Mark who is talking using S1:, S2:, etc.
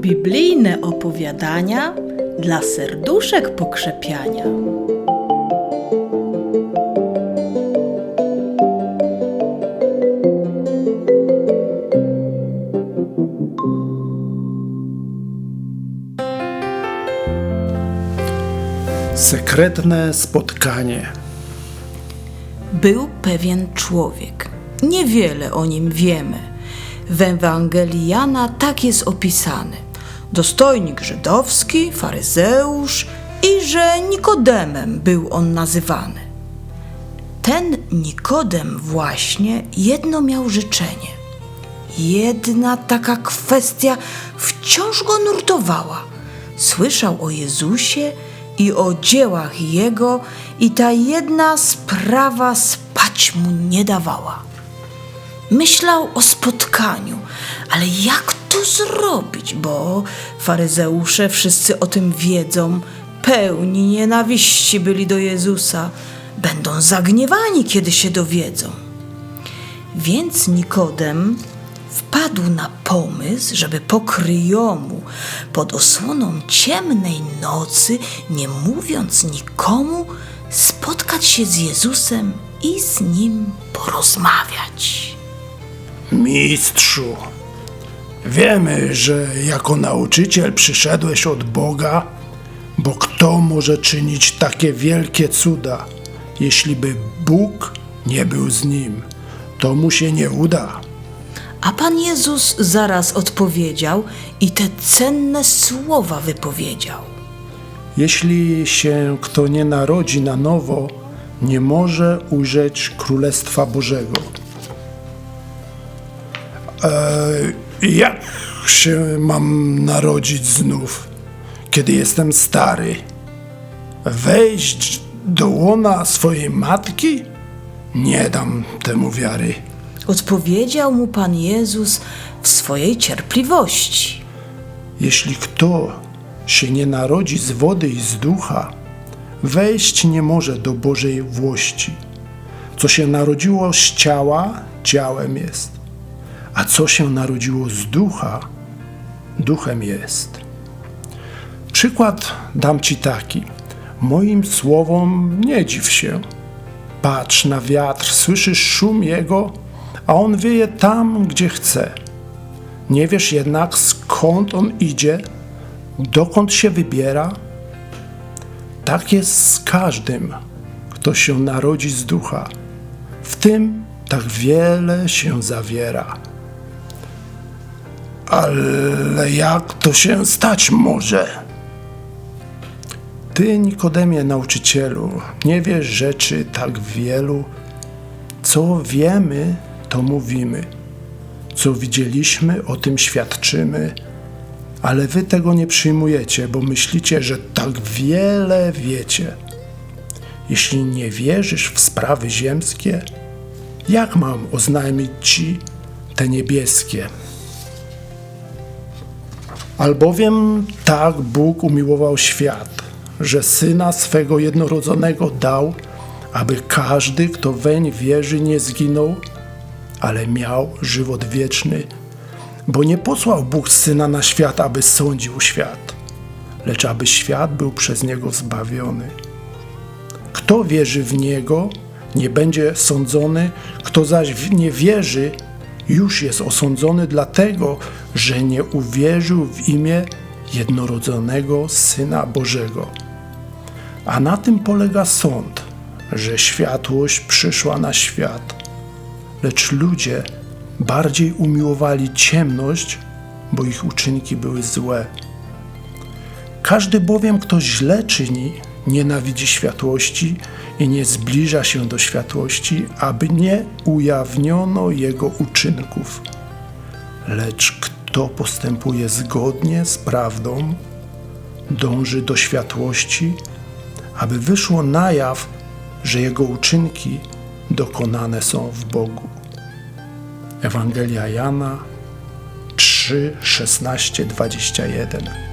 S1: Biblijne opowiadania dla serduszek pokrzepiania.
S2: Sekretne spotkanie.
S3: Był pewien człowiek. Niewiele o nim wiemy. W Ewangelii Jana tak jest opisany. Dostojnik żydowski, faryzeusz i że Nikodemem był on nazywany. Ten Nikodem właśnie jedno miał życzenie. Jedna taka kwestia wciąż go nurtowała. Słyszał o Jezusie i o dziełach Jego i ta jedna sprawa spać mu nie dawała. Myślał o spotkaniu, ale jak to zrobić, bo faryzeusze wszyscy o tym wiedzą, pełni nienawiści byli do Jezusa, będą zagniewani, kiedy się dowiedzą. Więc Nikodem wpadł na pomysł, żeby pokryjomu pod osłoną ciemnej nocy, nie mówiąc nikomu, spotkać się z Jezusem i z nim porozmawiać.
S2: Mistrzu, wiemy, że jako nauczyciel przyszedłeś od Boga, bo kto może czynić takie wielkie cuda, jeśli by Bóg nie był z nim? To mu się nie uda.
S3: A Pan Jezus zaraz odpowiedział i te cenne słowa wypowiedział.
S2: Jeśli się kto nie narodzi na nowo, nie może ujrzeć Królestwa Bożego. E, jak się mam narodzić znów, kiedy jestem stary? Wejść do łona swojej matki? Nie dam temu wiary.
S3: Odpowiedział mu Pan Jezus w swojej cierpliwości.
S2: Jeśli kto się nie narodzi z wody i z ducha, wejść nie może do Bożej włości. Co się narodziło z ciała, ciałem jest, a co się narodziło z ducha, duchem jest. Przykład dam ci taki. Moim słowom nie dziw się. Patrz na wiatr, słyszysz szum jego, a on wieje tam, gdzie chce. Nie wiesz jednak, skąd on idzie, dokąd się wybiera? Tak jest z każdym, kto się narodzi z ducha. W tym tak wiele się zawiera. Ale jak to się stać może? Ty, Nikodemie, nauczycielu, nie wiesz rzeczy tak wielu. Co wiemy, to mówimy. Co widzieliśmy, o tym świadczymy, ale wy tego nie przyjmujecie, bo myślicie, że tak wiele wiecie. Jeśli nie wierzysz w sprawy ziemskie, jak mam oznajmić ci te niebieskie? Albowiem tak Bóg umiłował świat, że syna swego jednorodzonego dał, aby każdy, kto weń wierzy, nie zginął, ale miał żywot wieczny. Bo nie posłał Bóg syna na świat, aby sądził świat, lecz aby świat był przez niego zbawiony. Kto wierzy w niego, nie będzie sądzony, kto zaś nie wierzy, już jest osądzony, dlatego że nie uwierzył w imię jednorodzonego Syna Bożego. A na tym polega sąd, że światłość przyszła na świat, lecz ludzie bardziej umiłowali ciemność, bo ich uczynki były złe. Każdy bowiem, kto źle czyni, nienawidzi światłości i nie zbliża się do światłości, aby nie ujawniono jego uczynków. Lecz kto postępuje zgodnie z prawdą, dąży do światłości, aby wyszło na jaw, że jego uczynki dokonane są w Bogu. Ewangelia Jana 3, 16, 21.